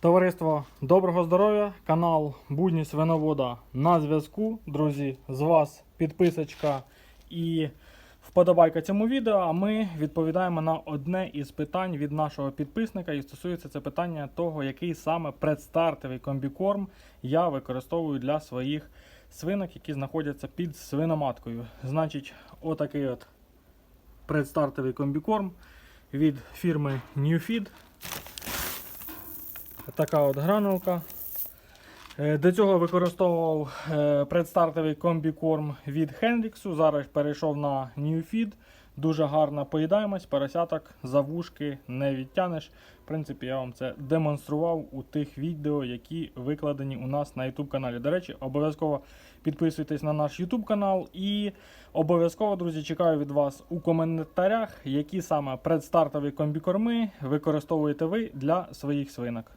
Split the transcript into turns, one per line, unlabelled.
Товариство доброго здоров'я, канал Будні Свиновода на зв'язку. Друзі, з вас підписочка і вподобайка цьому відео. А ми відповідаємо на одне із питань від нашого підписника. І стосується це питання того, який саме предстартовий комбікорм я використовую для своїх свинок, які знаходяться під свиноматкою. Значить, отакий от предстартовий комбікорм від фірми Newfeed. Така от гранулка. Е, До цього використовував е, предстартовий комбікорм від Хендріксу. Зараз перейшов на Newfeed. Дуже гарна поїдаємость, поросяток за вушки не відтянеш. В принципі, я вам це демонстрував у тих відео, які викладені у нас на YouTube каналі. До речі, обов'язково підписуйтесь на наш YouTube канал і обов'язково, друзі, чекаю від вас у коментарях, які саме предстартові комбікорми використовуєте ви для своїх свинок.